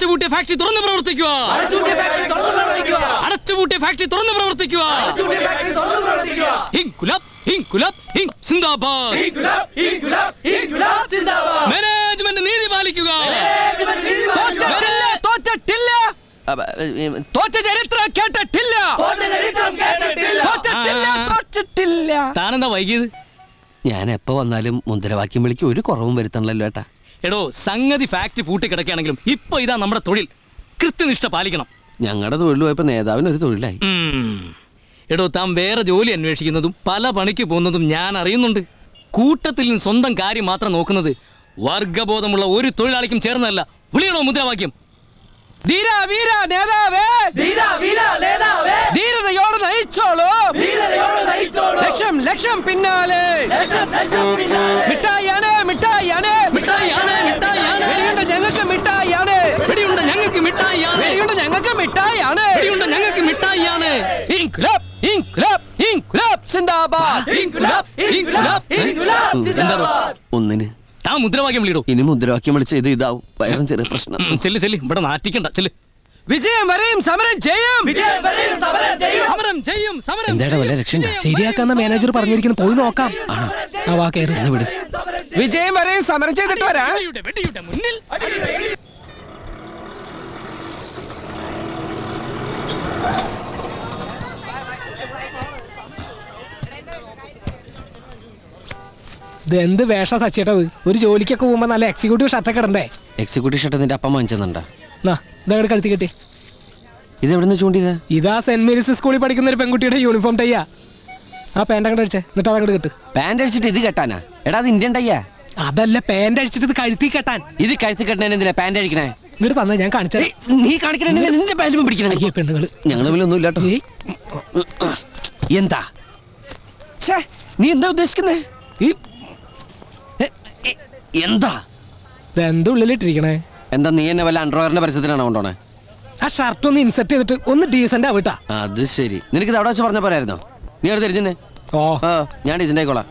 അടച്ചുപൂട്ടിയ factory തുറന്നു പ്രവർത്തിക്കുക. അടച്ചുപൂട്ടിയ factory തുറന്നു പ്രവർത്തിക്കുക. മാനേജ്മെന്റ് നീതി പാലിക്കുക. തോറ്റിട്ടില്ല, തോറ്റ ചരിത്രം കേട്ടിട്ടില്ല. താനെന്താ വൈകിയത്? ഞാൻ എപ്പോ വന്നാലും മുദ്രാവാക്യം വിളിക്ക് ഒരു കുറവും വരുത്തണല്ലോ ഏട്ടാ. എടോ സംഗതി ഫാക്ടറി പൂട്ടിക്കിടക്കുകയാണെങ്കിലും ഇപ്പൊ ഇതാ നമ്മുടെ തൊഴിൽ. കൃത്യനിഷ്ഠ പാലിക്കണം. ഞങ്ങളുടെ തൊഴിൽ പോയപ്പോ നേതാവിന് ഒരു തൊഴിലായി. എടോ താൻ വേറെ ജോലി അന്വേഷിക്കുന്നതും പല പണിക്ക് പോകുന്നതും ഞാൻ അറിയുന്നുണ്ട്. കൂട്ടത്തിൽ നിന്ന് സ്വന്തം കാര്യം മാത്രം നോക്കുന്നത് വർഗബോധമുള്ള ഒരു തൊഴിലാളിക്കും ചേർന്നതല്ല. വിളിയണോ മുദ്രാവാക്യം? ധീര വീര നേതാവേ! ധീരതയോടെ നയിച്ചോളൂ ലക്ഷം ലക്ഷം പിന്നാലെ! മിഠായിയാണ്, മിഠായിയാണ്. വെടിയുണ്ട ഞങ്ങൾക്ക് മിഠായിയാണ് വെടിയുണ്ട ഞങ്ങൾക്ക് മിഠായിയാണ് വെടിയുണ്ട ഞങ്ങൾക്ക് മിഠായിയാണ്. വെടിയുണ്ട ഞങ്ങൾക്ക് മിഠായിയാണ്. ഇൻകുലാബ് ഇൻക്ലബ് ഇൻക്ലബ് സിന്ദാബാദ്. ഇൻകുലാബ്, ഇൻക്ലബ് ഇൻക്ലബ് സിന്ദാബാദ്. ഒന്നിന്. താ മുദ്രാവാക്യം വിളിയിടോ. ഇനി മുദ്രാവാക്യം വിളിച്ച ഇത് ഇതാവും. വയറും ചെറിയ പ്രശ്നം. ചെല്ല് ചെല്ല്. ഇവിടെ നാറ്റിക്കണ്ട ചെല്ല്. വിജയം വരെയും സമരം ചെയ്യും. സമരം ചെയ്യും. സമരം എന്താ വല്ല ലക്ഷ്യം ശരിയാക്കാന്ന മാനേജർ പറഞ്ഞിരിക്കുന്നു. പോയി നോക്കാം. ആ വാ കയറി. വിട്. വിജയം വരെയും സമരം ചെയ്തിട്ട് വരാം. മുന്നിൽ. ഇത് എന്ത് വേഷ സച്ചേട്ടത് ഒരു ജോലിക്കൊക്കെ പോകുമ്പോ നല്ല എക്സിക്യൂട്ടീവ് ഷർട്ടൊക്കെ ഇടണ്ടേ? എക്സിക്യൂട്ടീവ് ഷർട്ട് നിന്റെ അപ്പം വാങ്ങിച്ചെന്നുണ്ടാ? എന്നാ ഇതങ്ങോട്ട് കഴുത്തി കെട്ടി. ഇത് നിന്ന് ചൂണ്ടിയത്? ഇതാ സെന്റ് മേരീസ് സ്കൂളിൽ പഠിക്കുന്ന ഒരു പെൺകുട്ടിയുടെ യൂണിഫോം ടൈയാ ആ. പാന്റ് അങ്ങോട്ട് അടിച്ചേ. എന്നിട്ട് അതങ്ങോട്ട് കിട്ട്. പാന്റ് അടിച്ചിട്ട് ഇത് കെട്ടാനാ? എടാ അത് ഇന്ത്യൻ ടൈയാ അതല്ല പാന്റ് അടിച്ചിട്ട് ഇത് കഴുത്തി കെട്ടാൻ. ഇത് കഴുത്തി കെട്ടണേ എന്തിനാ പാന്റ് അടിക്കണേ? ഇങ്ങോട്ട് തന്നെ ഞാൻ കാണിച്ചത് നീ കാണിക്കണേ നിന്റെ പാന്റും പിടിക്കണേ? ഈ പെണ്ണുങ്ങൾ. ഞങ്ങൾ തമ്മിലൊന്നും ഇല്ലാട്ടോ എന്താ? ഛേ, നീ എന്താ ഉദ്ദേശിക്കുന്നേ? ഈ എന്താ? ഉള്ളിലിട്ടിരിക്കണേ? എന്താ നീ എന്നെ വല്ല അണ്ടർവെയറിന്റെ പരസ്യത്തിനാണോ കൊണ്ടോണേ ആ ഷർട്ട് ഒന്ന് ഇൻസെർട്ട് ചെയ്തിട്ട് ഒന്ന് ഡീസന്റ് ആവിട്ടാ അത് ശരി. നിനക്ക് അവിടെ വെച്ച് പറഞ്ഞ പോരായിരുന്നോ? നീ അവിടെ തിരിഞ്ഞേ ഓ. ഞാൻ ഡീസന്റ് ആയിക്കോളാം.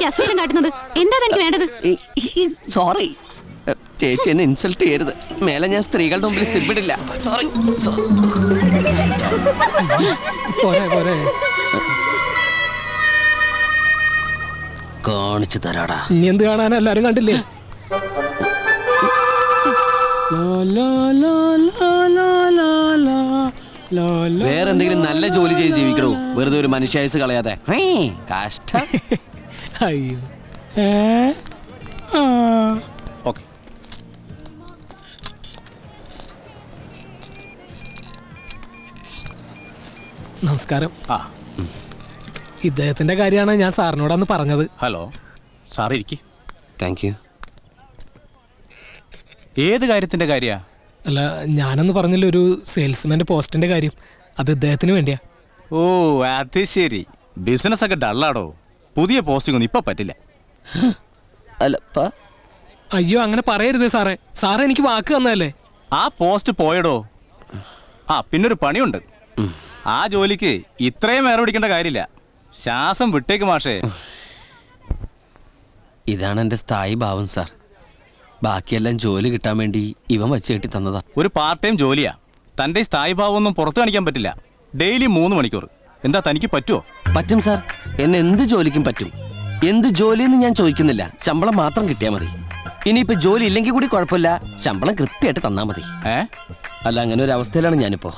എനിക്ക് അശ്ലീലം കാട്ടുന്നത്. എന്താ എനിക്ക് വേണ്ടത്? സോറി ചേച്ചി എന്നെ ഇൻസൾട്ട് ചെയ്യരുത്. മേലെ ഞാൻ സ്ത്രീകളുടെ മുമ്പിൽ സിബിടില്ല. സോറി കാണിച്ചു തരാടാ. നീ എന്ത് കാണാൻ എല്ലാരും കണ്ടില്ലേ? വേറെന്തെങ്കിലും നല്ല ജോലി ചെയ്ത് ജീവിക്കണോ? വെറുതെ ഒരു മനുഷ്യായുസ് കളയാതെ. കഷ്ടം. അയ്യോ ഏ? ആ. ഓക്കെ. നമസ്കാരം. ആ. ഇദ്ദേഹത്തിന്റെ കാര്യമാണ് ഞാൻ സാറിനോടന്ന് പറഞ്ഞത്. ഹലോ. സാർ ഇരിക്കി. താങ്ക് യു ഏത് കാര്യത്തിന്റെ കാര്യാ? അല്ല ഞാനൊന്ന് പറഞ്ഞില്ല ഒരു സെയിൽസ്മാന്റെ പോസ്റ്റിന്റെ കാര്യം. അത് ഇദ്ദേഹത്തിന് വേണ്ടിയാ. ഓ അത് ശരി. ബിസിനസ് ഒക്കെ ഡള്ളാടോ പുതിയ പോസ്റ്റിംഗ് ഒന്നും ഇപ്പൊ പറ്റില്ല. അയ്യോ അങ്ങനെ പറയരുത് സാറേ. സാറേ എനിക്ക് വാക്ക് തന്നല്ലേ ആ പോസ്റ്റ് പോയടോ. ആ പിന്നൊരു പണിയുണ്ട്. ആ ജോലിക്ക് ഇത്രയും വേറെ പിടിക്കേണ്ട കാര്യമില്ല. ശ്വാസം വിട്ടേക്ക് മാഷേ. ഇതാണ് എന്റെ സ്ഥായി ഭാവം സാർ. ബാക്കിയെല്ലാം ജോലി കിട്ടാൻ വേണ്ടി ഇവൻ വച്ച് കെട്ടി തന്നതാ. ഒരു പാർട്ട് ടൈം ജോലിയാ. തന്റെ ഈ സ്ഥായി ഭാവം ഒന്നും പുറത്തു കാണിക്കാൻ പറ്റില്ല. ഡെയിലി മൂന്ന് മണിക്കൂർ. എന്താ തനിക്ക് പറ്റുമോ പറ്റും സാർ. എന്നെ എന്ത് ജോലിക്കും പറ്റും? എന്ത് ജോലിയെന്ന് ഞാൻ ചോദിക്കുന്നില്ല. ശമ്പളം മാത്രം കിട്ടിയാൽ മതി. ഇനിയിപ്പോ ജോലി ഇല്ലെങ്കിൽ കൂടി കുഴപ്പമില്ല. ശമ്പളം കൃത്യമായിട്ട് തന്നാ മതി. ഏ? അല്ല അങ്ങനെ ഒരു അവസ്ഥയിലാണ് ഞാനിപ്പോ.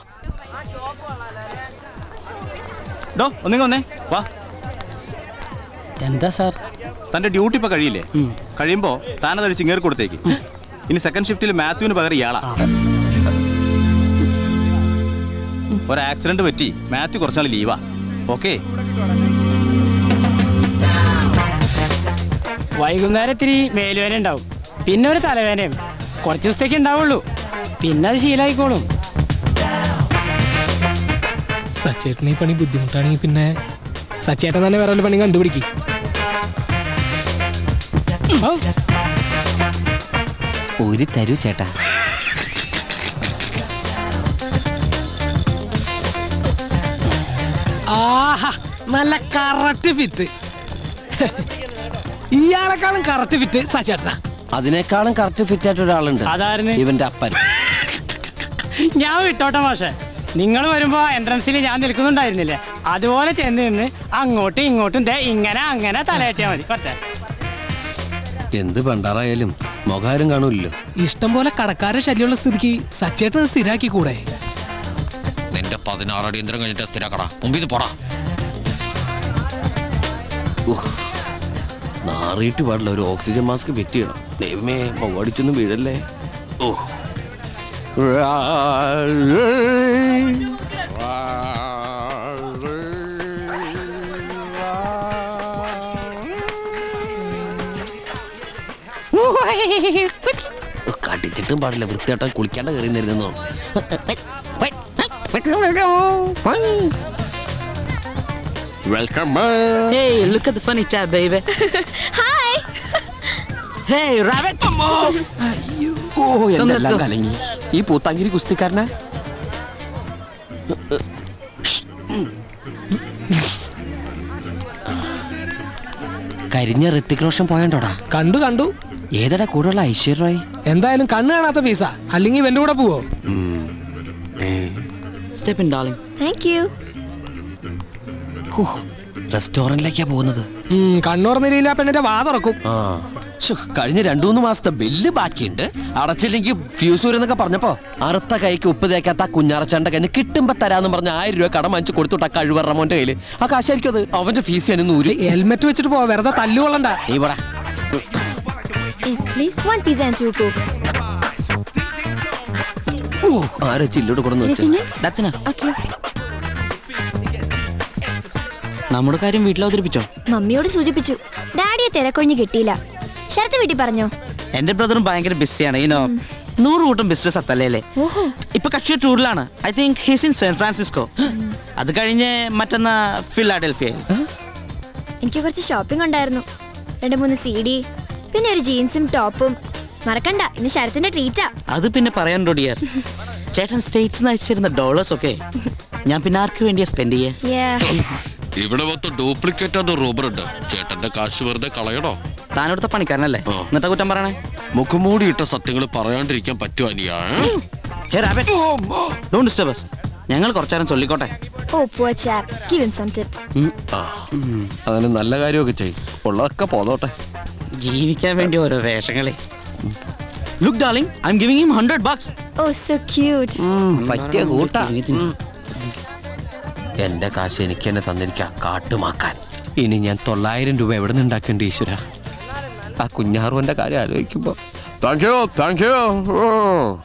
ഡോ ഒന്നിങ്ങ വന്നേ. വാ. എന്താ സാർ? തന്റെ ഡ്യൂട്ടി ഇപ്പൊ കഴിയില്ലേ? കഴിയുമ്പോ താനതൊരു ചിങ്ങേറി കൊടുത്തേക്ക്. ഇനി സെക്കൻഡ് ഷിഫ്റ്റിൽ മാത്യുവിന് പകരം ഇയാളാ. ഒരു ആക്സിഡന്റ് പറ്റി. മാത്യു കുറച്ചാൾ ലീവാ ഓക്കെ വൈകുന്നേരം ഇത്തിരി മേലുവേന ഉണ്ടാവും. പിന്നെ ഒരു തലവേനയും. കുറച്ച് ദിവസത്തേക്ക് ഉണ്ടാവുള്ളൂ. പിന്നെ അത് ശീലമായിക്കോളും സച്ചേട്ടന് ഈ പണി ബുദ്ധിമുട്ടാണെങ്കിൽ പിന്നെ സച്ചേട്ടൻ തന്നെ വേറെ ഒരു പണി കണ്ടുപിടിക്കും. ഒരു തരൂ ചേട്ടാ. നല്ല കറക്റ്റ് ഫിറ്റ് ഇയാളെക്കാളും കറക്റ്റ് ഫിറ്റ് സച്ചേട്ടനാ അതിനേക്കാളും കറക്റ്റ് ഫിറ്റ് ആയിട്ട് ഒരാളുണ്ട്. അതാരന് ഇവന്റെ അപ്പൻ. ഞാൻ വിട്ടോട്ടെ മാഷെ. നിങ്ങൾ വരുമ്പോ എൻട്രൻസിൽ ഞാൻ നിൽക്കുന്നുണ്ടായിരുന്നില്ലേ? അതുപോലെ ചെന്ന് നിന്ന് അങ്ങോട്ടും ഇങ്ങോട്ടും ദേ ഇങ്ങനെ അങ്ങനെ തലയേറ്റിയാ മതി. കുറച്ചേ എന്ത് പണ്ടാറായാലും മുഖാരും കാണൂല്ലോ ഇഷ്ടം പോലെ കടക്കാരെ ശല്യമുള്ള സ്ഥിതിക്ക് സച്ചേട്ടൻ സ്ഥിരാക്കി കൂടെ നിന്റെ പതിനാറ് അടിയന്തരം കഴിഞ്ഞിട്ട് സ്ഥിരാക്കടാ. മുമ്പിൽ പോടാ. നാറിയിട്ട് പാടില്ല ഒരു ഓക്സിജൻ മാസ്ക് ഫിറ്റ് ചെയ്യണം. ദൈവമേ മുഖടിച്ചൊന്നും വീഴല്ലേ? ഓ കടിച്ചിട്ടും പാടില്ല വൃത്തിയായിട്ടാ കുളിക്കാണ്ട് കയറി നിരുന്നോ welcome Hey, look at the funny chat, baby. Hi. Hey, rabbit! Oh go. കലങ്ങി ഈ പൂത്താങ്കിരി കുസ്തിക്കാരനാ കരിഞ്ഞ ഋത്തിക് റോഷൻ പോയണ്ടോടാ? കണ്ടു കണ്ടു. ഏതടാ കൂടെയുള്ള ഐശ്വര്യ റോയ്? എന്തായാലും കണ്ണ് കാണാത്ത പീസ. അല്ലെങ്കിൽ ഇവന്റെ കൂടെ പോവോ? Step in darling thank you റെസ്റ്റോറന്റിലേക്കാ പോകുന്നത്. ഉം, കണ്ണുറന്നില്ല പെണ്ണിന്റെ വാ തുറക്കും. ആ. കഴിഞ്ഞ രണ്ടു മൂന്ന് മാസത്തെ ബില്ല് ബാക്കിയുണ്ട്. അടച്ചില്ലെങ്കിൽ ഫ്യൂസ് വരുന്നൊക്കെ പറഞ്ഞപ്പോ അറുത്ത കൈക്ക് ഉപ്പ് തേക്കാത്ത കുഞ്ഞാറച്ചാണ്ട കയ്യിൽ കിട്ടുമ്പോ തരാന്ന് പറഞ്ഞ ആയിരം രൂപ കടം വാങ്ങിച്ചു കൊടുത്തുട്ട കഴിവറ മോന്റെ കയ്യിൽ. ആ കാശായിരിക്കും അത്. അവന്റെ ഫീസ് ഞാൻ ഹെൽമെറ്റ് വെച്ചിട്ട് പോവാ വെറുതെ തല്ലുകൊള്ളണ്ട നീ പറ ആരോ ചില്ലോട് കൊടുന്നു വെച്ചു. ഓക്കെ നമ്മുടെ കാര്യം വീട്ടിൽ അവതരിപ്പിച്ചോ? മമ്മിയോട് സൂചിപ്പിച്ചു. ഡാഡിയെ തിരക്കൊഴിഞ്ഞ് കിട്ടിയില്ല. ശരത്ത് വീട്ടിൽ പറഞ്ഞോ? എന്റെ ബ്രദറും ഭയങ്കര ബിസിയാണ് ഇനോ നൂറ് കൂട്ടം ബിസിനസ് അത്തല്ലേ ഓഹോ. ഇപ്പൊ കക്ഷി ടൂറിലാണ്. I think he's in San Francisco അത് കഴിഞ്ഞ് മറ്റൊന്ന് ഫിലാഡൽഫിയ എനിക്ക് കുറച്ച് ഷോപ്പിംഗ് ഉണ്ടായിരുന്നു. രണ്ട് മൂന്ന് സി ഡി പിന്നെ ഒരു ജീൻസും ടോപ്പും. മറക്കണ്ട ഇന്ന് ശരത്തിന്റെ ട്രീറ്റാ അത് പിന്നെ പറയാൻ ഡിയർ ചേട്ടൻ സ്റ്റേറ്റ്സ് അയച്ചിരുന്ന ഡോളേഴ്സ് ഒക്കെ ഞാൻ പിന്നെ ആർക്ക് വേണ്ടിയാ സ്പെൻഡ് ചെയ്യേ? ഇവിടെ മൊത്തം ഡ്യൂപ്ലിക്കേറ്റ് ആണ് റൂബർ ഉണ്ട്. ചേട്ടന്റെ കാശ് വെറുതെ കളയണോ? താനോടുത്ത പണിക്കാരനല്ലേ? ആ. എന്നിട്ട് കുറ്റം പറയണേ? മുഖംമൂടി ഇട്ട സത്യങ്ങൾ പറയാണ്ടിരിക്കാൻ പറ്റുമോ അനിയാ hey. Rabbit don't disturb us. ഞങ്ങൾ കുറച്ചേരം ചൊല്ലിക്കോട്ടെ? അങ്ങനെ നല്ല കാര്യമൊക്കെ ചെയ്യും ഉള്ളതൊക്കെ പോന്നോട്ടെ. ജീവിക്കാൻ വേണ്ടി ഓരോ വേഷങ്ങളെ. Look darling I'm giving him hundred bucks oh so cute പറ്റിയ കൂട്ടാ. എന്റെ കാശ് എനിക്ക് തന്നെ തന്നിരിക്കാം. കാട്ടുമാക്കാൻ. ഇനി ഞാൻ തൊള്ളായിരം രൂപ എവിടെ നിന്ന് ഉണ്ടാക്കേണ്ട ഈശ്വര? ആ കുഞ്ഞാറുവന്റെ കാര്യം ആലോചിക്കുമ്പോ. താങ്ക് യു താങ്ക് യു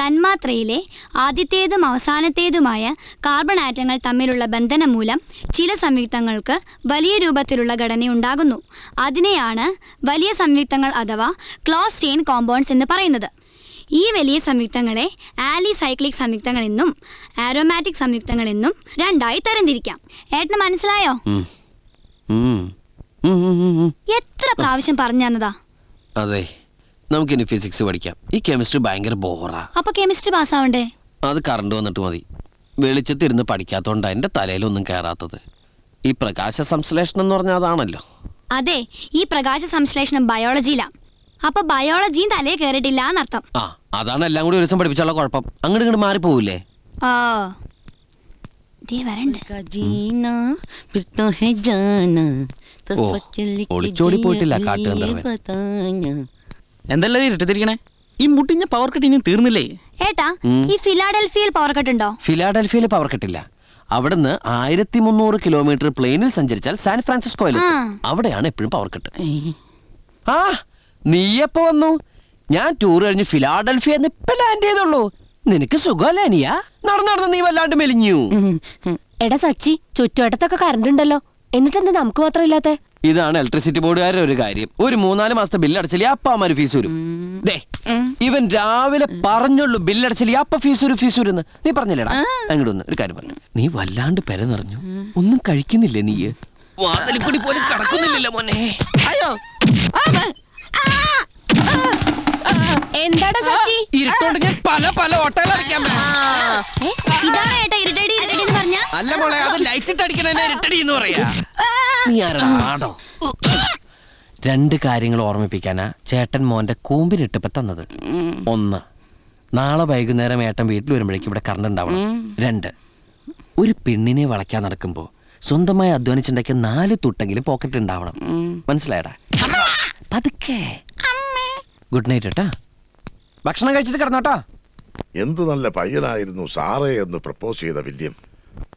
തന്മാത്രയിലെ ആദ്യത്തേതും അവസാനത്തേതുമായ കാർബൺ ആറ്റങ്ങൾ തമ്മിലുള്ള ബന്ധനം മൂലം ചില സംയുക്തങ്ങൾക്ക് വലിയ രൂപത്തിലുള്ള ഘടനയുണ്ടാകുന്നു അതിനെയാണ് വലിയ സംയുക്തങ്ങൾ അഥവാ ക്ലോസ് ചെയിൻ കോമ്പൗണ്ട്സ് എന്ന് പറയുന്നത്. ഈ വലിയ സംയുക്തങ്ങളെ ആലിസൈക്ലിക് സംയുക്തങ്ങൾ എന്നും ആരോമാറ്റിക് സംയുക്തങ്ങൾ എന്നും രണ്ടായി തരംതിരിക്കാം. ഏട്ടന് മനസ്സിലായോ. എത്ര പ്രാവശ്യം പറഞ്ഞു തന്നതാ? അതെ നമുക്കിനി ഫിസിക്സ് പഠിക്കാം. ഈ കെമിസ്ട്രി ഭയങ്കര ബോറാ അപ്പൊ കെമിസ്ട്രി പാസ്സാവണ്ടേ അത് കറണ്ട് വന്നിട്ട് മതി. വെളിച്ചത്തിരുന്ന് പഠിക്കാത്തോണ്ടാ എന്റെ തലയിലൊന്നും കയറാത്തത് ഈ പ്രകാശ സംശ്ലേഷണം എന്ന് പറഞ്ഞാൽ അതാണല്ലോ. അതെ ഈ പ്രകാശ സംശ്ലേഷണം ബയോളജിയിലാ അപ്പൊ ബയോളജിയും തലേ കേറിട്ടില്ല എന്നർത്ഥം ആ അതാണ് എല്ലാം കൂടി ഒരു ദിവസം പഠിപ്പിച്ചുള്ള കുഴപ്പം. അങ്ങോട്ട് മാറി മാറിപ്പോവില്ലേ ആ. ദേ വരണ്ട്. ഓ, ഒളിച്ചോടി പോയിട്ടില്ല കാട്ടുകന്ധർവൻ. എന്തെല്ലാം ഇരുട്ടിരിക്കണേ ഈ മുട്ടിഞ്ഞ പവർ കട്ട് ഇനി തീർന്നില്ലേ? ഏട്ടാ ഈ ഫിലാഡൽഫിയയിൽ പവർ കട്ട് ഉണ്ടോ? ഫിലാഡൽഫിയയിൽ പവർ കിട്ടില്ല അവിടുന്ന് ആയിരത്തി മുന്നൂറ് കിലോമീറ്റർ പ്ലെയിനിൽ സഞ്ചരിച്ചാൽ സാൻ ഫ്രാൻസിസ്കോയിൽ ആ. അവിടെയാണ് എപ്പോഴും പവർ കട്ട് ആ നീ എപ്പോ വന്നു? ഞാൻ ടൂർ കഴിഞ്ഞ് ഫിലാഡൽഫിയ ഇപ്പൊ ലാൻഡ് ചെയ്തുള്ളൂ. നിനക്ക് സുഖമല്ലേ അനിയാ? നടന്നു നടന്ന് നീ വല്ലാണ്ട് മെലിഞ്ഞു. എടാ സച്ചി ചുറ്റുവട്ടത്തൊക്കെ കറണ്ട് ഉണ്ടല്ലോ. എന്നിട്ടെന്താ നമുക്ക് മാത്രം ഇല്ലാത്ത? ഇതാണ് ഇലക്ട്രിസിറ്റി ബോർഡുകാരുടെ ഒരു കാര്യം. ഒരു മൂന്നാൽ മാസത്തെ ബില്ല് അടച്ചില്ല അപ്പ അമ്മ ഫീസ് വരും. ദേ ഇവൻ രാവിലെ പറഞ്ഞുള്ളൂ ബില്ല് അടച്ചില്ല അപ്പ ഫീസ് വരും ഫീസ് വരും നീ പറഞ്ഞില്ലടാ. അങ്ങോട്ട് ഒന്ന് ഒരു കാര്യം പറഞ്ഞു. നീ വല്ലാണ്ട് പെര നിറഞ്ഞു. ഒന്നും കഴിക്കുന്നില്ലേ നീ വാതിലിൽ കൂടി പോലും കടക്കുന്നില്ലല്ലോ മോനെ. അയ്യോ. എന്താടാ സച്ചി? ഇരുട്ടോണ്ട് ഞാൻ പല പല ഇതാണോ ഏട്ടാ ഇരിട്ടടി ഇരിട്ടടി എന്ന് പറഞ്ഞ? അല്ല മോളെ അത് ലൈറ്റ് ഇട്ട് അടിക്കണേ ഇരുട്ടടി എന്ന് പറയാ. നീ രണ്ട് കാര്യങ്ങൾ ഓർമ്മിപ്പിക്കാനാ ചേട്ടൻ മോന്റെ കൂമ്പിനിട്ടിപ്പ തന്നത്. ഒന്ന് നാളെ വൈകുന്നേരം ഏട്ടൻ വീട്ടിൽ വരുമ്പോഴേക്കും ഇവിടെ കറണ്ട് ഉണ്ടാവണം. രണ്ട് ഒരു പെണ്ണിനെ വളയ്ക്കാൻ നടക്കുമ്പോൾ സ്വന്തമായി അധ്വാനിച്ചുണ്ടാക്കിയ നാല് തുട്ടെങ്കിലും പോക്കറ്റ് ഉണ്ടാവണം. മനസ്സിലായടാ? പതുക്കെ. ഗുഡ് നൈറ്റ് ഏട്ടാ. ഭക്ഷണം കഴിച്ചിട്ട് കിടന്നോട്ടാ. എന്തു നല്ല പയ്യനായിരുന്നു സാറേ എന്ന് പ്രപ്പോസ് ചെയ്ത വില്യം.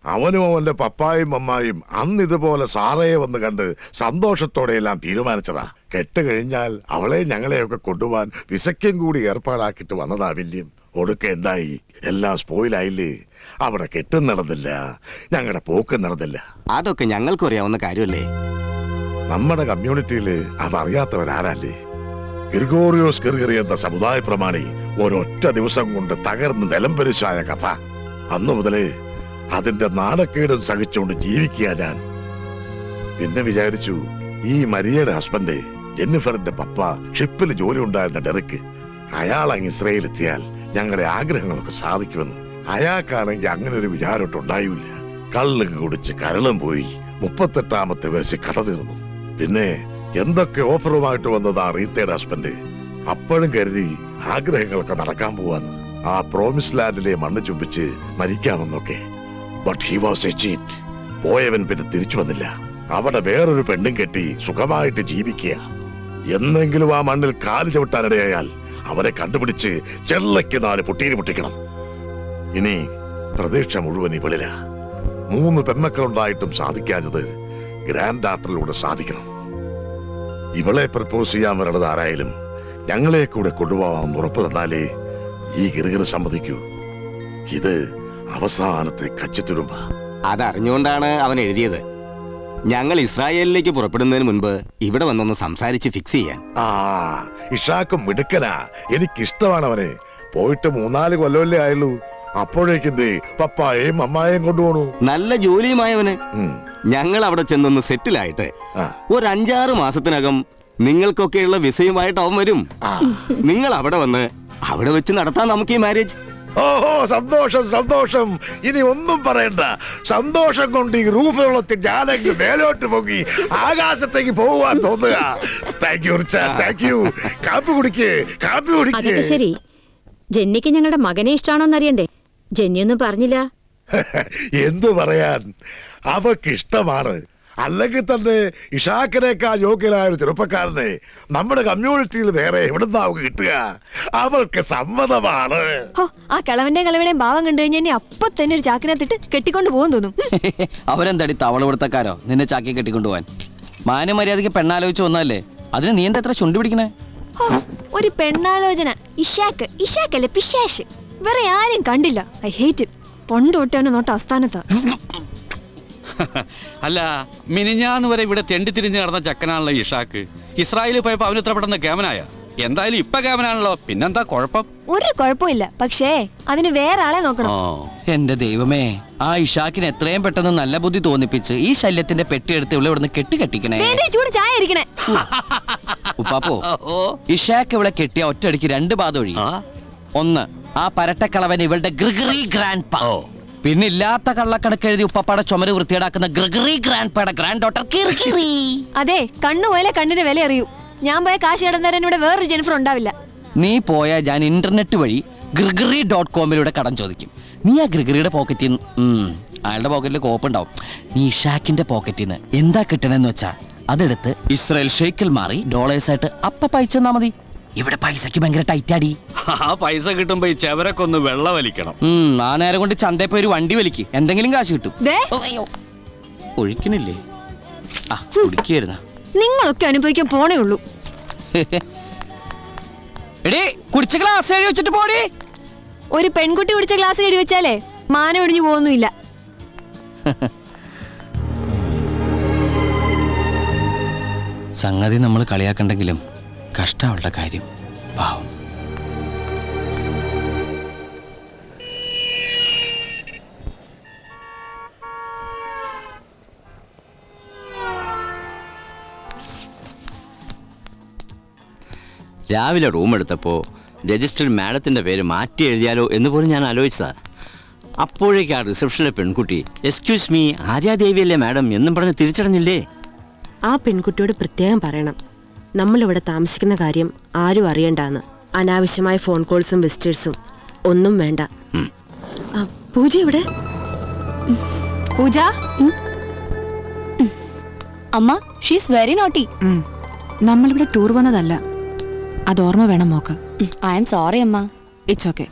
അവനും അവന്റെ പപ്പായും അമ്മായും അന്ന് ഇതുപോലെ സാറയെ വന്ന് കണ്ട് സന്തോഷത്തോടെ എല്ലാം തീരുമാനിച്ചതാ. കെട്ട് കഴിഞ്ഞാൽ അവളെ ഞങ്ങളെയൊക്കെ കൊണ്ടുപോവാൻ വിസയ്ക്കും കൂടി ഏർപ്പാടാക്കിട്ട് വന്നതാ വില്യം. ഒടുക്ക എന്തായി? എല്ലാം സ്പോയിലായില്ലേ അവിടെ കെട്ടും നടന്നില്ല. ഞങ്ങളുടെ പോക്കും നടന്നില്ല. അതൊക്കെ ഞങ്ങൾക്കും അറിയാവുന്ന കാര്യമല്ലേ? നമ്മുടെ കമ്മ്യൂണിറ്റിയിൽ അതറിയാത്തവരാരല്ലേ? ഗ്രിഗോറിയോസ് ഗിർഗറി എന്ന സമുദായ പ്രമാണി ഒരൊറ്റ ദിവസം കൊണ്ട് തകർന്ന് നിലംപരിശായ കഥ. അന്നു മുതലേ അതിന്റെ നാണക്കേടും സഹിച്ചുകൊണ്ട് ജീവിക്കുക ഞാൻ. പിന്നെ വിചാരിച്ചു ഈ മരിയയുടെ ഹസ്ബൻഡ് ജെന്നിഫറിന്റെ പപ്പ ഷിപ്പിൽ ജോലി ഉണ്ടായിരുന്ന ഡെറിക്ക് അയാൾ അങ്ങ് ഇസ്രയേലെത്തിയാൽ ഞങ്ങളുടെ ആഗ്രഹങ്ങളൊക്കെ സാധിക്കുമെന്ന്. അയാൾക്കാണെങ്കിൽ അങ്ങനെ ഒരു വിചാരമൊട്ടുണ്ടായില്ല കള്ള് കുടിച്ച് കരളും പോയി മുപ്പത്തെട്ടാമത്തെ വയസ്സിൽ കട തീർന്നു. പിന്നെ എന്തൊക്കെ ഓഫറുമായിട്ട് വന്നതാ റീത്തയുടെ ഹസ്ബൻഡ് അപ്പോഴും കരുതി ആഗ്രഹങ്ങളൊക്കെ നടക്കാൻ പോവാന്ന്. ആ പ്രോമിസ് ലാൻഡിലെ മണ്ണ് ചുംബിച്ച് മരിക്കാമെന്നൊക്കെ. But he was a cheat പോയവൻ പിന്നെ തിരിച്ചു വന്നില്ല. അവിടെ വേറൊരു പെണ്ണും കെട്ടി സുഖമായിട്ട് ജീവിക്കുക. എന്നെങ്കിലും ആ മണ്ണിൽ കാൽ ചവിട്ടാനിടയായാൽ അവരെ കണ്ടുപിടിച്ച് ചെള്ളയ്ക്ക് നാല് പൊട്ടീര് പൊട്ടിക്കണം. ഇനി പ്രതീക്ഷ മുഴുവൻ ഇവളില മൂന്ന് പെൺമക്കളുണ്ടായിട്ടും സാധിക്കാത്തത് ഗ്രാൻഡ് ഡാക്ടറിലൂടെ സാധിക്കണം. ഇവളെ പ്രപ്പോസ് ചെയ്യാൻ വരണത് ആരായാലും ഞങ്ങളെ കൂടെ കൊണ്ടുപോകാമെന്ന് ഉറപ്പ് തന്നാലേ ഈ ഗിറുകിറ് സമ്മതിക്കൂ. ഇത് അവസാനത്തെ കച്ചത്തുരുമ്പ. അതറിഞ്ഞുകൊണ്ടാണ് അവൻ എഴുതിയത്. ഞങ്ങൾ ഇസ്രായേലിലേക്ക് പുറപ്പെടുന്നതിന് മുൻപ് ഇവിടെ വന്നൊന്ന് സംസാരിച്ച് ഫിക്സ് ചെയ്യാൻ. ആ ഇഷാക്കും മിടുക്കനാ. എനിക്കിഷ്ടമാണ് അവനെ. പോയിട്ട് മൂന്നാൽ കൊല്ലമല്ലേ ആയുള്ളൂ. അപ്പോഴേക്കും ദേ അമ്മായേയും കൊണ്ടുപോണു. നല്ല ജോലിയുമായവന്. ഞങ്ങൾ അവിടെ ചെന്നൊന്ന് സെറ്റിലായിട്ട്. ഒരു അഞ്ചാറ് മാസത്തിനകം നിങ്ങൾക്കൊക്കെയുള്ള വിസയുമായിട്ട് അവൻ വരും. നിങ്ങൾ അവിടെ വന്ന് അവിടെ വെച്ച് നടത്താം നമുക്ക് ഈ മാരേജ് ഓഹോ സന്തോഷം സന്തോഷം. ഇനി ഒന്നും പറയണ്ട. സന്തോഷം കൊണ്ട് ഈ റൂഫ് വെള്ളത്തിൽ ഞാനങ്ങ് മേലോട്ട് പൊങ്ങി ആകാശത്തേക്ക് പോകുവാൻ തോന്നുക. താങ്ക് യു താങ്ക് യു കാപ്പി കുടിക്ക് കാപ്പി കുടിക്ക്. അതെ ശരി. ജെന്നിക്ക് ഞങ്ങളുടെ മകനെ ഇഷ്ടാണോന്നറിയണ്ടേ ജെന്നിയൊന്നും പറഞ്ഞില്ല. എന്തു പറയാൻ? അവക്ക് ഇഷ്ടമാണ് അല്ലെങ്കിൽ തന്നെ ഇഷാക്കിനേക്കാൾ യോഗ്യനായ ഒരു ചെറുപ്പക്കാരനെ നമ്മുടെ കമ്മ്യൂണിറ്റിയിൽ വേറെ എവിടുന്നാ അവക്ക് കിട്ടുക? അവൾക്ക് സമ്മതമാണ്. ആ കിളവന്റെ കിളവനെ ഭാവം കണ്ടു കഴിഞ്ഞാൽ അപ്പൊ തന്നെ ഒരു ചാക്കിനെ ചാക്കിനകത്തിട്ട് കെട്ടിക്കൊണ്ട് പോകാൻ തോന്നും. അവരെന്തടി തവള കൊടുത്തക്കാരോ? നിന്നെ ചാക്കി കെട്ടിക്കൊണ്ടുപോവാൻ. മാന്യ മര്യാദയ്ക്ക് പെണ്ണാലോചിച്ച് വന്നല്ലേ അതിന് നീ എന്താ എത്ര ചുണ്ടു പിടിക്കണേ? ഒരു പെണ്ണാലോചന. ഇഷാക്ക് ഇഷാക്കല്ലേ പിശാശ്. വേറെ ആരും കണ്ടില്ല. I hate. പൊണ്ടോട്ടാണ് നോട്ട അസ്ഥാനത്താ അല്ല മിനിഞ്ഞാന്ന് വരെ ഇവിടെ തെണ്ടി തിരിഞ്ഞ് നടന്ന ചക്കനാണല്ലോ ഇഷാക്ക്. ഇസ്രായേലിൽ പോയപ്പോ അവന് ഇത്ര പെട്ടെന്ന് ക്യാമനായ? എന്തായാലും ഇപ്പൊ ക്യാമനാണല്ലോ പിന്നെന്താ കുഴപ്പം? ഒരു കുഴപ്പമില്ല പക്ഷേ അതിന് വേറെ ആളെ നോക്കണം. എന്റെ ദൈവമേ ആ ഇഷാക്കിന് എത്രയും പെട്ടെന്ന് നല്ല ബുദ്ധി തോന്നിപ്പിച്ച് ഈ ശല്യത്തിന്റെ പെട്ടിയെടുത്ത് ഇവിടെ ഇവിടുന്ന് കെട്ടി കെട്ടിക്കണേ ദേ, ദേ, ചൂട് ചായ ഇരിക്കണേ ഉപ്പാപ്പോ ഇഷാക്ക് ഇവിടെ കെട്ടിയ ഒറ്റയടിക്ക് രണ്ട് പാത ഒഴി ഒന്ന് ആ പരട്ടക്കളവൻ ഇവളുടെ ഗ്രിഗറി ഗ്രാൻഡ് പാ പിന്നെ ഇല്ലാത്ത കള്ളക്കണക്ക് എഴുതി ഉപ്പപ്പാടെ ചുമര് വൃത്തിയേടാക്കുന്ന ഗ്രഗറി ഗ്രാൻഡ് പാടെ ഗ്രാൻഡ് ഡോട്ടർ കിർക്കിറി അതെ കണ്ണു പോയാലേ കണ്ണിന് വില അറിയൂ ഞാൻ പോയ കാശ് കിടന്നേരം ഇവിടെ വേറൊരു ജെനിഫർ ഉണ്ടാവില്ല. നീ പോയാൽ ഞാൻ ഇന്റർനെറ്റ് വഴി ഗ്രിഗറി ഡോട്ട് കോമിലൂടെ കടം ചോദിക്കും. നീ ആ ഗ്രിഗറിയുടെ പോക്കറ്റിൽ നിന്ന് അയാളുടെ പോക്കറ്റിൽ കോപ്പ് ഉണ്ടാവും നീ ഇഷാക്കിന്റെ പോക്കറ്റിൽ നിന്ന് എന്താ കിട്ടണെന്ന് വെച്ചാൽ അതെടുത്ത് ഇസ്രായേൽ ഷെയ്ക്കിൽ മാറി ഡോളേഴ്സ് ആയിട്ട് അപ്പ പൈച്ചെന്നാ മതി. ഇവിടെ പൈസക്ക് ഭയങ്കര ടൈറ്റ് ആടി. ആ പൈസ കിട്ടുമ്പോ ഈ ചെവരൊക്കെ ഒന്ന് വെള്ളം വലിക്കണം. ആ നേരം കൊണ്ട് ചന്തയിൽ പോയി ഒരു വണ്ടി വലിക്ക്. എന്തെങ്കിലും കാശ് കിട്ടും. ദേ. ഒഴിക്കണില്ലേ? ആ കുടിക്കായിരുന്ന നിങ്ങളൊക്കെ അനുഭവിക്കാൻ പോണേ ഉള്ളൂ. എടേ കുടിച്ച ഗ്ലാസ് എഴുതി വെച്ചിട്ട് പോടി. ഒരു പെൺകുട്ടി കുടിച്ച ഗ്ലാസ് എഴുതി വെച്ചാലേ മാന ഒടിഞ്ഞു പോകുന്നില്ല സംഗതി നമ്മൾ കളിയാക്കണ്ടെങ്കിലും കഷ്ട അവളുടെ കാര്യം. പാവം. രാവിലെ റൂം എടുത്തപ്പോൾ രജിസ്റ്റർ മാഡത്തിന്റെ പേര് മാറ്റി എഴുതിയാലോ എന്ന് പോലും ഞാൻ ആലോചിച്ചതാ. അപ്പോഴേക്ക് ആ റിസപ്ഷനിലെ പെൺകുട്ടി എക്സ്ക്യൂസ് മീ ആര്യാദേവിയല്ലേ മാഡം? എന്നും പറഞ്ഞ് തിരിച്ചടഞ്ഞില്ലേ? ആ പെൺകുട്ടിയോട് പ്രത്യേകം പറയണം. നമ്മളിവിടെ താമസിക്കുന്ന കാര്യം ആരും അറിയണ്ടാന്ന്. അനാവശ്യമായ ഫോൺ കോൾസും വിസിറ്റേഴ്സും ഒന്നും വേണ്ട. ആ, പൂജ ഇവിടെ പൂജ? അമ്മ ഷീസ് വെരി നോട്ടി നമ്മളിവിടെ ടൂർ വന്നതല്ല. അത് ഓർമ്മ വേണം മോക്ക്. ഐ എം സോറി അമ്മ. ഇറ്റ്സ് ഓക്കെ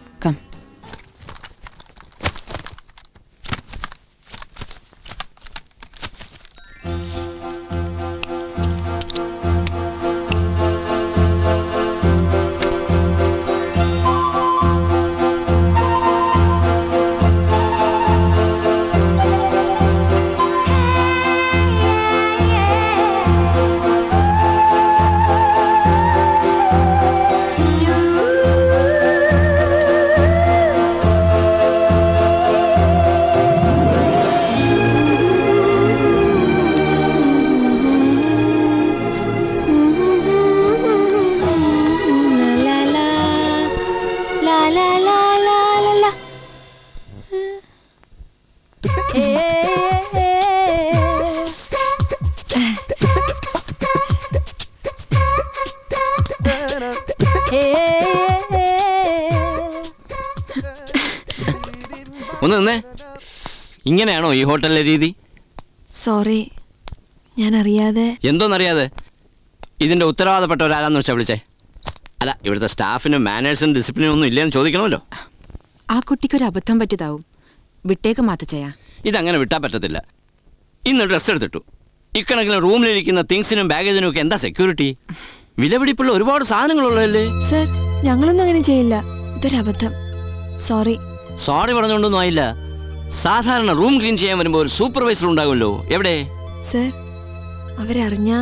ഇങ്ങനെയാണോ ഈ ഹോട്ടലിലെ രീതി? സോറി ഞാൻ അറിയാതെ എന്തോന്നറിയാതെ? ഇതിന്റെ ഉത്തരവാദപ്പെട്ട ഒരാളാന്ന് വെച്ചാൽ വിളിച്ചേ. അല്ല ഇവിടുത്തെ സ്റ്റാഫിന് മാനേഴ്സിനും ഡിസിപ്ലിനും ഒന്നും ഇല്ലെന്ന് ചോദിക്കണമല്ലോ. ആ കുട്ടിക്കൊരു അബദ്ധം പറ്റിയതാവും. വിട്ടേക്ക് മാത്തച്ചയാ ഇതങ്ങനെ വിട്ടാൻ പറ്റത്തില്ല. ഇന്ന് ഡ്രസ് എടുത്തിട്ടു. ഇക്കണക്കിന് റൂമിലിരിക്കുന്ന തിങ്സിനും ബാഗേജിനും ഒക്കെ എന്താ സെക്യൂരിറ്റി വിലപിടിപ്പുള്ള ഒരുപാട് സാധനങ്ങളുള്ളതല്ലേ? സർ ഞങ്ങളൊന്നും അങ്ങനെ ചെയ്യില്ല. ഇതൊരു അബദ്ധം സോറി. സോറി പറഞ്ഞുകൊണ്ടൊന്നും ആയില്ല. സാധാരണ റൂം ക്ലീൻ ചെയ്യാൻ വരുമ്പോൾ ഒരു സൂപ്പർവൈസർ ഉണ്ടാകുമല്ലോ. എവിടെ? സർ അവരറിഞ്ഞ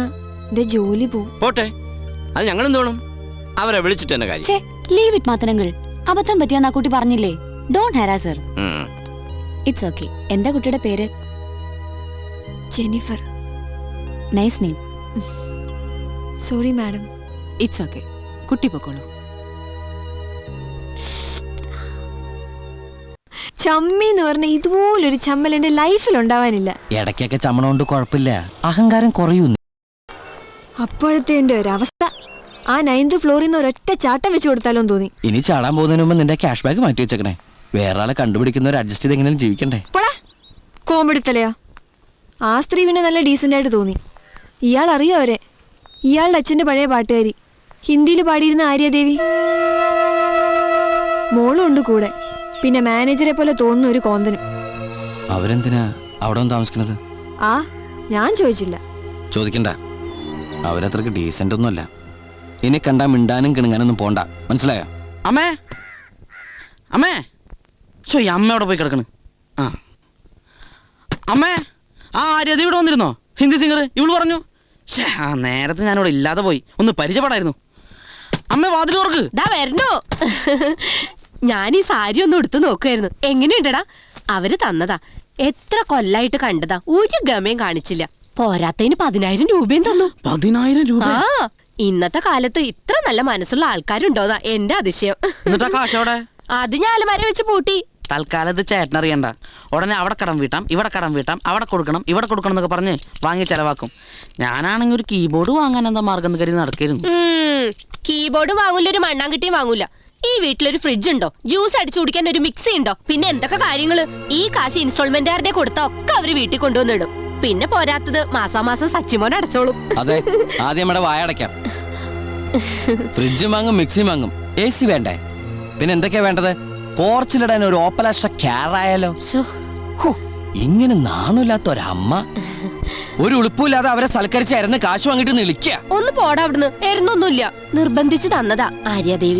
എന്റെ ജോലി പോവും പോട്ടെ. അത് ഞങ്ങൾ എന്തോണം അവരെ വിളിച്ചിട്ട് എന്നെ കാര്യം. ഛേ ലീവ് ഇറ്റ് മാത്രങ്ങൾ അബദ്ധം പറ്റിയെന്ന് ആ കുട്ടി പറഞ്ഞില്ലേ? ഡോണ്ട് ഹാരാസർ ഉം. ഇറ്റ്സ് ഓക്കെ എന്താ കുട്ടിയുടെ പേര്? Jennifer nice name sorry madam. It's okay കുട്ടി പൊക്കോളൂ. ചമ്മി എന്ന് പറഞ്ഞ ഇതുപോലൊരു ചമ്മൽ എന്റെ ലൈഫിൽ ഉണ്ടാവാനില്ല ഇടയ്ക്കൊക്കെ ചമ്മണോണ്ട് കുഴപ്പമില്ല. അഹങ്കാരം കുറയുന്നു. അപ്പോഴത്തെ എന്റെ ഒരവസ്ഥ ആ നയൻത് ഫ്ലോറിൽ നിന്ന് ഒരൊറ്റ ചാട്ടം വെച്ച് കൊടുത്താലോ എന്ന് തോന്നി. ഇനി ചാടാൻ പോകുന്നതിന് മുമ്പ് നിന്റെ ക്യാഷ് ബാഗ് മാറ്റി വെച്ചേക്കണേ. വേറെ ആളെ കണ്ടുപിടിക്കുന്നവർ അഡ്ജസ്റ്റ് ചെയ്ത് എങ്ങനെയും ജീവിക്കണ്ടേ? പോടാ. കോമ്പെടുത്തലയാ ആ സ്ത്രീ പിന്നെ നല്ല ഡീസന്റ് ആയിട്ട് തോന്നി. ഇയാൾ അറിയോ അവരെ? ഇയാളുടെ അച്ഛന്റെ പഴയ പാട്ടുകാരി. ഹിന്ദിയിൽ പാടിയിരുന്ന ആര്യദേവി. മോളും ഉണ്ട് കൂടെ. പിന്നെ മാനേജറെ പോലെ തോന്നുന്ന ഒരു കോന്തനും. അവരെന്തിനാ അവിടെ താമസിക്കുന്നത്? ആ ഞാൻ ചോദിച്ചില്ല. ചോദിക്കണ്ട. അവരത്രക്ക് ഡീസന്റ് ഒന്നുമല്ല. ഇനി കണ്ടാ മിണ്ടാനും കിണുങ്ങാനൊന്നും പോണ്ട. മനസ്സിലായോ? അമ്മേ! അമ്മേ! ചോ ഈ അമ്മ അവിടെ പോയി കിടക്കണ്? ആ. അമ്മേ! ആ ആര്യത ഇവിടെ വന്നിരുന്നോ? ഹിന്ദി സിംഗർ ഇവൾ പറഞ്ഞു. ഛേ ആ നേരത്തെ ഞാനിവിടെ ഇല്ലാതെ പോയി. ഒന്ന് പരിചയപ്പെടായിരുന്നു. അമ്മ വാതിൽ തുറക്ക്. ദാ വരണു ഞാൻ ഈ സാരി ഒന്ന് എടുത്തു നോക്കുമായിരുന്നു എങ്ങനെയുണ്ടടാ? അവർ തന്നതാ. എത്ര കൊല്ലായിട്ട് കണ്ടതാ. ഒരു ഗമയും കാണിച്ചില്ല. പോരാത്തതിന് പതിനായിരം രൂപയും തന്നു. പതിനായിരം രൂപ? ആ ഇന്നത്തെ കാലത്ത് ഇത്ര നല്ല മനസ്സുള്ള ആൾക്കാരുണ്ടോന്നാ എന്റെ അതിശയം. എന്നിട്ടാ അത് ഞാൻ അലമാര വെച്ച് പൂട്ടി. തൽക്കാലം ഇത് ചേട്ടനറിയണ്ട ഉടനെ അവിടെ കടം വീട്ടാം ഇവിടെ കടം വീട്ടാം അവിടെ കൊടുക്കണം ഇവിടെ കൊടുക്കണം എന്നൊക്കെ പറഞ്ഞ് വാങ്ങി ചെലവാക്കും. ഞാനാണെങ്കിൽ ഒരു കീബോർഡ് വാങ്ങാൻ എന്താ മാർഗം എന്ന് കരുതി നടക്കരുത് കീബോർഡ് വാങ്ങൂല ഒരു മണ്ണാങ്കിട്ടിയും വാങ്ങൂല. ഈ വീട്ടിലൊരു ഫ്രിഡ്ജ് ഉണ്ടോ ജ്യൂസ് അടിച്ചു കുടിക്കാൻ ഒരു മിക്സി ഉണ്ടോ? പിന്നെ എന്തൊക്കെ കാര്യങ്ങൾ? ഈ കാശ് ഇൻസ്റ്റാൾമെന്റുകാരുടെ കൊടുത്ത? ഒക്കെ അവർ വീട്ടിൽ കൊണ്ടുവന്നിടും. പിന്നെ പോരാത്തത് മാസാമാസം സച്ചിമോൻ അടച്ചോളും. അതെ ആദ്യം നമ്മുടെ വായ ഫ്രിഡ്ജ് വാങ്ങും മിക്സി വാങ്ങും എ സി വേണ്ടേ? പിന്നെ എന്തൊക്കെയാ വേണ്ടത്? പോർച്ചിലിടാൻ ഒരു ഓപ്പലാഷ ക്യാറായാലോ ഇങ്ങനെ നാണില്ലാത്ത ഒരമ്മ. ഒരു ഉളുപ്പില്ലാതെ അവരെ സൽക്കരിച്ചായിരുന്നു കാശ് വാങ്ങിട്ട് നിളിക്കുക ഒന്ന് പോടാ അവിടുന്ന്. എരുന്നൊന്നുമില്ല. നിർബന്ധിച്ചു തന്നതാ ആര്യാദേവി.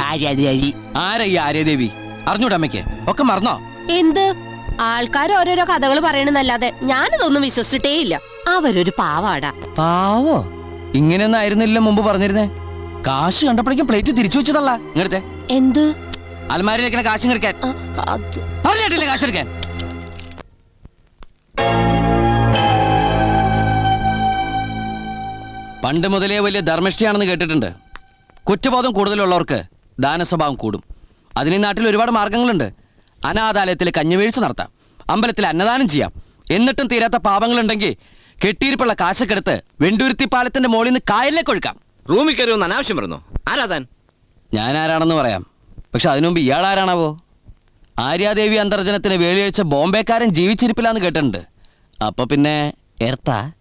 ആരാ ഈ ആര്യാദേവി? അറിഞ്ഞൂടെ അമ്മയ്ക്ക്. ഒക്കെ മറന്നോ? എന്ത്? ആൾക്കാർ ഓരോരോ കഥകൾ പറയണെന്നല്ലാതെ ഞാനിതൊന്നും വിശ്വസിച്ചിട്ടേ ഇല്ല. അവരൊരു പാവാടാ. പാവോ? ഇങ്ങനെയൊന്നും ആയിരുന്നില്ല മുമ്പ് പറഞ്ഞിരുന്നേ. കാശ് കണ്ടപ്പോഴേക്കും പ്ലേറ്റ് തിരിച്ചു വെച്ചതല്ല. ഇങ്ങനത്തെ. എന്ത്? അലമാരിയിലേക്കാണ് കാശ് അത് പറഞ്ഞിട്ടില്ലേ കാശ് എടുക്കാൻ? പണ്ട് മുതലേ വലിയ ധർമ്മിഷ്ഠിയാണെന്ന് കേട്ടിട്ടുണ്ട്. കുറ്റബോധം കൂടുതലുള്ളവർക്ക് ദാനസ്വഭാവം കൂടും. അതിന് നാട്ടിൽ ഒരുപാട് മാർഗങ്ങളുണ്ട്. അനാഥാലയത്തിൽ കഞ്ഞുവീഴ്ച നടത്താം. അമ്പലത്തിൽ അന്നദാനം ചെയ്യാം. എന്നിട്ടും തീരാത്ത പാപങ്ങളുണ്ടെങ്കിൽ കെട്ടിയിരിപ്പുള്ള കാശക്കെടുത്ത് വെണ്ടൂരുത്തി പാലത്തിന്റെ മുകളിൽ നിന്ന് കായലിലേക്ക് ഒഴുക്കാം. റൂമിൽ കയറി ഒന്ന് അനാവശ്യം പറഞ്ഞു? ആരാതാൻ ഞാൻ ആരാണെന്ന് പറയാം. പക്ഷെ അതിനുമുമ്പ് ഇയാൾ ആരാണാവോ? ആര്യാദേവി അന്തർജനത്തിന് വേളിയഴിച്ച ബോംബെക്കാരൻ ജീവിച്ചിരിപ്പില്ലാന്ന് കേട്ടിട്ടുണ്ട്. അപ്പൊ പിന്നെ എർത്ത?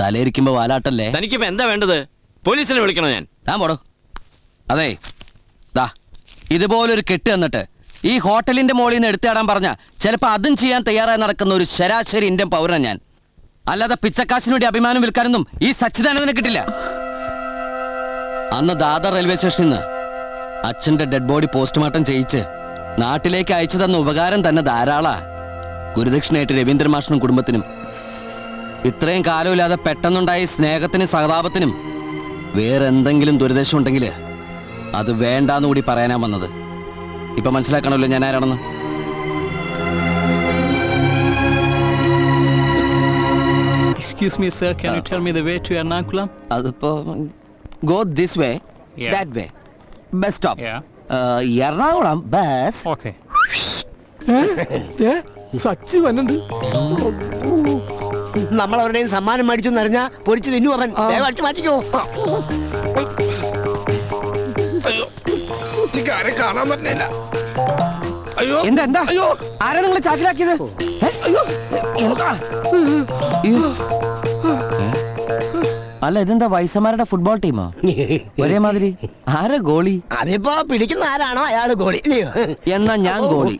തലയിരിക്കുമ്പോ വാലാട്ടല്ലേ? തനിക്കിപ്പോ എന്താ വേണ്ടത്? പോലീസിനെ വിളിക്കണോ ഞാൻ? താൻ പോടോ. അതെ ദാ ഇതുപോലൊരു കെട്ട് എന്നിട്ട് ഈ ഹോട്ടലിന്റെ മുകളിൽ നിന്ന് എടുത്തിടാൻ പറഞ്ഞ ചിലപ്പോ അതും ചെയ്യാൻ തയ്യാറായി നടക്കുന്ന ഒരു ശരാശരി ഇന്ത്യൻ പൗരൻ ഞാൻ. അല്ലാതെ പിച്ചക്കാശിന് വേണ്ടി അഭിമാനം വിൽക്കാനൊന്നും ഈ സച്ചിദാനന്ദനെ കിട്ടില്ല. അന്ന് ദാദർ റെയിൽവേ സ്റ്റേഷനിൽ നിന്ന് അച്ഛന്റെ ഡെഡ് ബോഡി പോസ്റ്റ്മോർട്ടം ചെയ്യിച്ച് നാട്ടിലേക്ക് അയച്ചു തന്ന ഉപകാരം തന്നെ ധാരാള. ഗുരുദക്ഷിണയായിട്ട് രവീന്ദ്രമാഷനും കുടുംബത്തിനും ഇത്രയും കാലമില്ലാതെ പെട്ടെന്നുണ്ടായ ഈ സ്നേഹത്തിനും സഹതാപത്തിനും വേറെന്തെങ്കിലും ദുരിതശം ഉണ്ടെങ്കിൽ അത് വേണ്ടാന്ന് കൂടി പറയാനാ വന്നത് ഇപ്പൊ മനസ്സിലാക്കണമല്ലോ ഞാൻ ആരാണെന്ന് Excuse me, sir. Can you tell me the way to Ernakulam? അതിപ്പോ go this way Yeah. That way bus stop Yeah. Ernakulam bus Okay. Sachi വന്നുണ്ട് നമ്മൾ അവരുടെയും സമ്മാനം മേടിച്ചു എന്നറിഞ്ഞാ പൊരിച്ചു തിന്നു അവൻ. വേഗം അടിച്ചു മാറ്റിക്കോ. ആരെ കാണാൻ പറ്റില്ല അയ്യോ. എന്താ എന്താ? അയ്യോ. ആരാ നിങ്ങൾ ചാക്കിലാക്കിയത് ഏ? എന്താ? അയ്യോ. അല്ല ഇതെന്താ വയസ്സന്മാരുടെ ഫുട്ബോൾ ടീമോ ഒരേ മാതിരി. ആരാ ഗോളി? അതിപ്പോ പിടിക്കുന്ന ആരാണോ അയാൾ ഗോളി ഇല്ലയോ? എന്നാ ഞാൻ ഗോളി.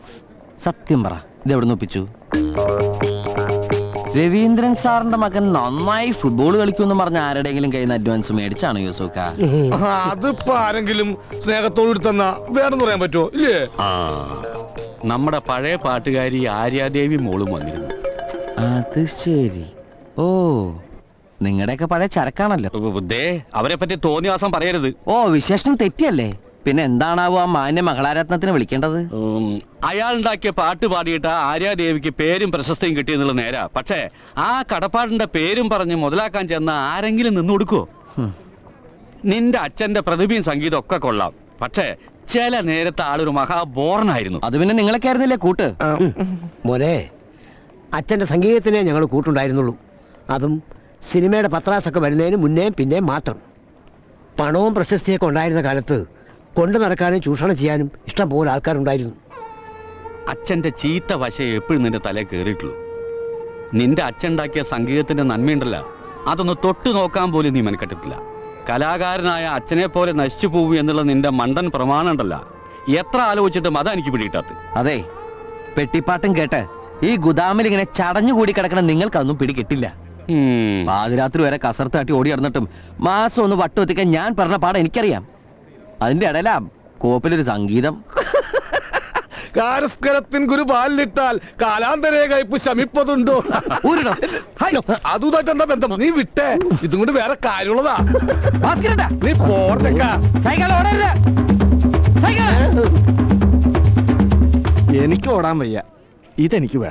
സത്യം പറ. ഇതെവിടെ എവിടെ ഒപ്പിച്ചു? രവീന്ദ്രൻ സാറിന്റെ മകൻ നന്നായി ഫുട്ബോൾ കളിക്കുമെന്ന് പറഞ്ഞ ആരുടെയെങ്കിലും കയ്യിൽ നിന്ന് അഡ്വാൻസ് മേടിച്ചാണോ യൂസുക്ക? അതിപ്പോ ആരെങ്കിലും സ്നേഹത്തോട് തന്ന വേണമെന്ന് പറയാൻ പറ്റുമോ ഇല്ലേ? ആ. നമ്മുടെ പഴയ പാട്ടുകാരി ആര്യാദേവി മോളും വന്നിരുന്നു. അത് ശരി. ഓ നിങ്ങളുടെയൊക്കെ പഴയ ചരക്കാണല്ലോ. അവരെ പറ്റി തോന്നിയവാസം പറയരുത്. ഓ വിശേഷം തെറ്റിയല്ലേ? പിന്നെ എന്താണാവോ ആ മാന്യ മഹളാരത്നത്തിന് വിളിക്കേണ്ടത്? അയാൾ ഉണ്ടാക്കിയ പാട്ട് പാടിയിട്ട് ആര്യാദേവിക്ക് പേരും പ്രശസ്തിയും കിട്ടിയെന്നുള്ള നേരാ. പക്ഷേ ആ കടപ്പാടിന്റെ പേരും പറഞ്ഞ് മുതലാക്കാൻ ചെന്ന ആരെങ്കിലും നിന്ന് കൊടുക്കുവോ നിന്റെ അച്ഛന്റെ പ്രതിഭയും സംഗീതം ഒക്കെ കൊള്ളാം. പക്ഷേ ചില നേരത്തെ ആളൊരു മഹാബോറനായിരുന്നു. അത് പിന്നെ നിങ്ങളൊക്കെ ആയിരുന്നില്ലേ കൂട്ട്? മോനെ അച്ഛന്റെ സംഗീതത്തിനെ ഞങ്ങൾ കൂട്ടുണ്ടായിരുന്നുള്ളൂ. അതും സിനിമയുടെ പത്രാസൊക്കെ വരുന്നതിന് മുന്നേയും പിന്നെ മാത്രം. പണവും പ്രശസ്തിയൊക്കെ ഉണ്ടായിരുന്ന കാലത്ത് കൊണ്ടു നടക്കാനും ചൂഷണം ചെയ്യാനും ഇഷ്ടം പോലെ ആൾക്കാരുണ്ടായിരുന്നു. അച്ഛന്റെ ചീത്ത വശ എപ്പോഴും നിന്റെ തലേ കയറിയിട്ടുള്ളൂ. നിന്റെ അച്ഛൻ ഉണ്ടാക്കിയ സംഗീതത്തിന്റെ നന്മയുണ്ടല്ല അതൊന്ന് തൊട്ടു നോക്കാൻ പോലും നീ മെനക്കെട്ടിട്ടില്ല. കലാകാരനായ അച്ഛനെ പോലെ നശിച്ചു പോവൂ എന്നുള്ള നിന്റെ മണ്ടൻ പ്രമാണം ഉണ്ടല്ല എത്ര ആലോചിച്ചിട്ടും അതാ എനിക്ക് പിടിയിട്ടാത്ത അതെ പെട്ടിപ്പാട്ടും കേട്ട് ഈ ഗുദാമിൽ ഇങ്ങനെ ചടഞ്ഞുകൂടി കിടക്കണ നിങ്ങൾക്കൊന്നും പിടികിട്ടില്ല. പാതിരാത്രി വരെ കസർത്ത് തട്ടി ഓടി നടന്നിട്ടും മാസം ഒന്ന് വട്ടുവെത്തിക്കാൻ ഞാൻ പറഞ്ഞ പാടം എനിക്കറിയാം. അതിന്റെ ഇടയിലാ കോപ്പിലൊരു സംഗീതം. കാരസ്കരത്തിൻ ഗുരു പാലിട്ടാൽ കാലാന്തരേ കയ്പ് ശമിപ്പതുണ്ടോ? എന്താ ബന്ധം? നീ വിട്ടേ. ഇതും കൊണ്ട് വേറെ കാര്യമുള്ളതാ. നീ സൈക്കിൾ ഓടരുത്. സൈക്കിൾ. എനിക്ക് ഓടാൻ വയ്യ. ഇതെനിക്ക് വേണം.